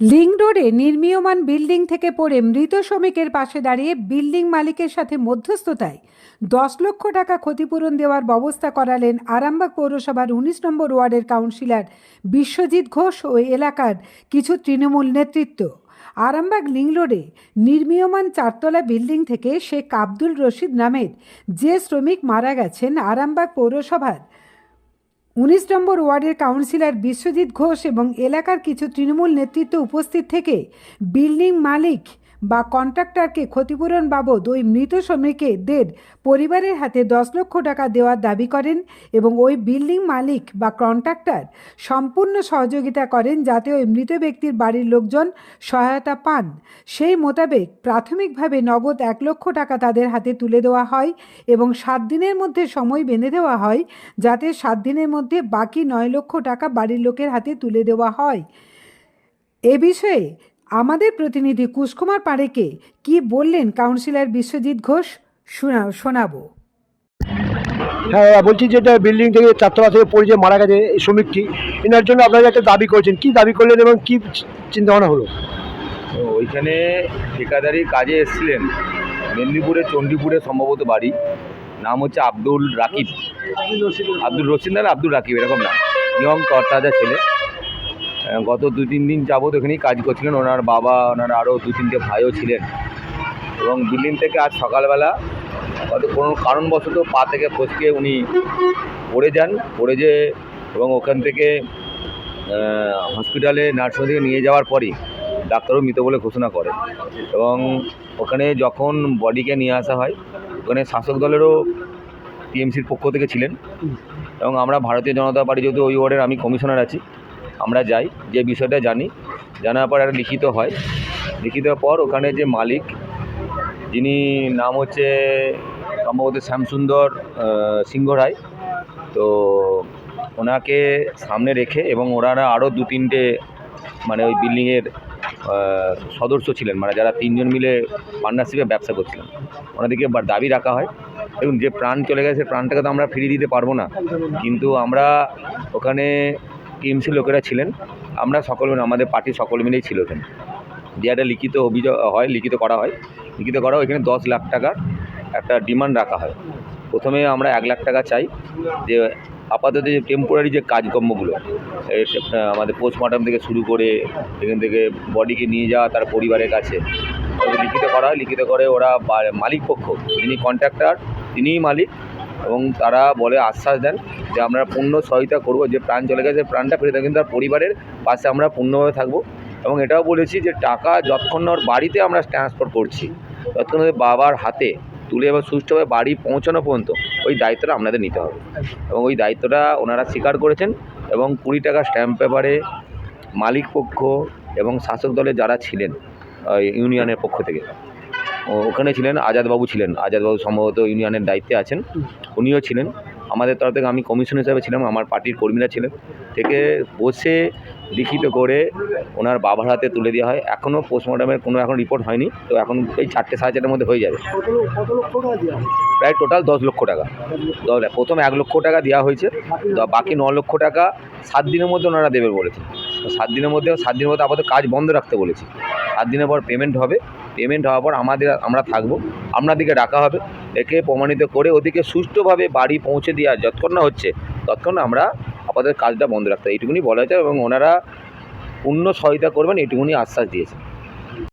Link রোডে নির্মীয়মান building থেকে পড়ে মৃত শ্রমিকের পাশে দাঁড়িয়ে বিল্ডিং মালিকের সাথে মধ্যস্থতায় দশ লক্ষ টাকা ক্ষতিপূরণ দেওয়ার ব্যবস্থা করালেন আরামবাগ পৌরসভার উনিশ নম্বর ওয়ার্ডের কাউন্সিলর বিশ্বজিৎ ঘোষ ও এলাকার কিছু তৃণমূল নেতৃত্ব। আরামবাগ লিং রোডে নির্মীয়মান চারতলা বিল্ডিং থেকে শেখ আব্দুল রশিদ নামের যে শ্রমিক মারা গেছেন আরামবাগ পৌরসভার উনিশ নম্বর ওয়ার্ডের কাউন্সিলর বিশ্বজিৎ ঘোষ এবং এলাকার কিছু তৃণমূল নেতৃত্ব উপস্থিত থেকে বিল্ডিং মালিক বা কন্ট্রাক্টরকে ক্ষতিপূরণ বাবদ ওই মৃত শ্রমিকদের পরিবারের হাতে দশ লক্ষ টাকা দেওয়ার দাবি করেন এবং ওই বিল্ডিং মালিক বা কন্ট্রাক্টর সম্পূর্ণ সহযোগিতা করেন যাতে ওই মৃত ব্যক্তির বাড়ির লোকজন সহায়তা পান। সেই মোতাবেক প্রাথমিকভাবে নগদ এক লক্ষ টাকা তাদের হাতে তুলে দেওয়া হয় এবং সাত দিনের মধ্যে সময় বেঁধে দেওয়া হয় যাতে সাত দিনের মধ্যে বাকি নয় লক্ষ টাকা বাড়ির লোকের হাতে তুলে দেওয়া হয়। এ বিষয়ে আমাদের প্রতিনিধি কুশকুমার পাড়েকে কি বললেন কাউন্সিলর বিশ্বজিৎ ঘোষ? শোনা শোনাবো। হ্যাঁ বলছি যে এটা বিল্ডিং থেকে চারতলা থেকে পড়ে যে মারা গেছে এই শ্রমিকটি এনার জন্য আপনারা একটা দাবি করেছেন। কি দাবি করলেন এবং কি চিন্তা ভাবনা হলো? তো ওইখানে ঠিকাদারি কাজে এসেছিলেন মেদিনীপুরে চণ্ডীপুরে সম্ভবত বাড়ি। নাম হচ্ছে আব্দুল রাকিব। আব্দুল রশিদ। না আব্দুল রাকিব এরকম না ইয়ং তরতাজা ছেলে। গত দু তিন দিন যাবত ওখানেই কাজ করছিলেন। ওনার বাবা, ওনার আরও দু তিনটে ভাইও ছিলেন। এবং বিল্ডিং থেকে আজ সকালবেলা হয়তো কোনো কারণবশত পা থেকে ফসকে উনি পড়ে যান, পড়ে যে এবং ওখান থেকে হসপিটালে নার্সিং থেকে নিয়ে যাওয়ার পরই ডাক্তারও মৃত বলে ঘোষণা করে এবং ওখানে যখন বডিকে নিয়ে আসা হয়, ওখানে শাসক দলেরও টিএমসির পক্ষ থেকে ছিলেন। এবং আমরা ভারতীয় জনতা পার্টি যেহেতু ওই ওয়ার্ডের আমি কমিশনার আছি আমরা যাই, যে বিষয়টা জানি, জানার পর একটা লিখিত হয়। লিখিত পর ওখানে যে মালিক, যিনি নাম হচ্ছে সম্ভবত শ্যামসুন্দর সিংহ রায়, তো ওনাকে সামনে রেখে এবং ওনারা আরও দু তিনটে মানে ওই বিল্ডিংয়ের সদস্য ছিলেন মানে যারা তিনজন মিলে পার্টনারশিপে ব্যবসা করছিলেন। ওনাদেরকে দাবি রাখা হয়। এবং যে প্রাণ চলে গেছে প্রাণটাকে তো আমরা ফিরিয়ে দিতে পারব না। কিন্তু আমরা ওখানে টিএমসি লোকেরা ছিলেন, আমরা সকল মিলে আমাদের পার্টি সকল মিলেই ছিল ওখানে যে একটা লিখিত অভিযোগ হয়, লিখিত করা হয়। লিখিত করা হয়, এখানে দশ লাখ টাকার একটা ডিমান্ড রাখা হয়। প্রথমে আমরা এক লাখ টাকা চাই যে আপাতত যে টেম্পোরারি যে কাজকর্মগুলো আমাদের পোস্টমর্টম থেকে শুরু করে এখান থেকে বডিকে নিয়ে যাওয়া, তার পরিবারের কাছে লিখিত করা হয়। লিখিত করে ওরা মালিক পক্ষ, যিনি কন্ট্রাক্টর তিনিই মালিক। এবং তারা বলে আশ্বাস দেন যে আমরা পূর্ণ সহায়তা করব, যে প্রাণ চলে গেছে প্রাণটা ফিরে দেয় কিন্তু তার পরিবারের পাশে আমরা পূর্ণভাবে থাকব। এবং এটাও বলেছি যে টাকা যতক্ষণ ওর বাড়িতে আমরা ট্রান্সফার করছি, ততক্ষণ বাবার হাতে তুলে এবার সুষ্ঠুভাবে বাড়ি পৌঁছানো পর্যন্ত ওই দায়িত্বটা আপনাদের নিতে হবে। এবং ওই দায়িত্বটা ওনারা স্বীকার করেছেন এবং কুড়ি টাকা স্ট্যাম্প পেপারে মালিক পক্ষ এবং শাসক দলে যারা ছিলেন ইউনিয়নের পক্ষ থেকে। ওখানে ছিলেন আজাদবাবু ছিলেন। আজাদবাবু সম্ভবত ইউনিয়নের দায়িত্বে আছেন। উনিও ছিলেন। আমাদের তরফ থেকে আমি কমিশন হিসাবে ছিলাম, আমার পার্টির কর্মীরা ছিলেন। থেকে বসে লিখিত করে ওনার বাবার হাতে তুলে দেওয়া হয়। এখনও পোস্টমর্টমের কোনো এখন রিপোর্ট হয়নি। তো এখন এই চারটে সাড়ে চারটের মধ্যে হয়ে যাবে। প্রায় টোটাল দশ লক্ষ টাকা। প্রথম এক লক্ষ টাকা দেওয়া হয়েছে। বাকি ন লক্ষ টাকা সাত দিনের মধ্যে ওনারা দেবে বলেছে সাত দিনের মধ্যে, সাত দিনের মধ্যে আপাতত কাজ বন্ধ রাখতে বলেছি। সাত দিনের পর পেমেন্ট হবে। পেমেন্ট হওয়ার পর আমাদের আমরা থাকব। আপনাদেরকে ডাকা হবে। একে প্রমাণিত করে ওদিকে সুষ্ঠুভাবে বাড়ি পৌঁছে দেওয়া যতক্ষণ না হচ্ছে, ততক্ষণ আমরা আপাতত কাজটা বন্ধ রাখতে এইটুকুনি বলা যায় এবং ওনারা পূর্ণ সহায়তা করবেন, এইটুকুনি আশ্বাস দিয়েছে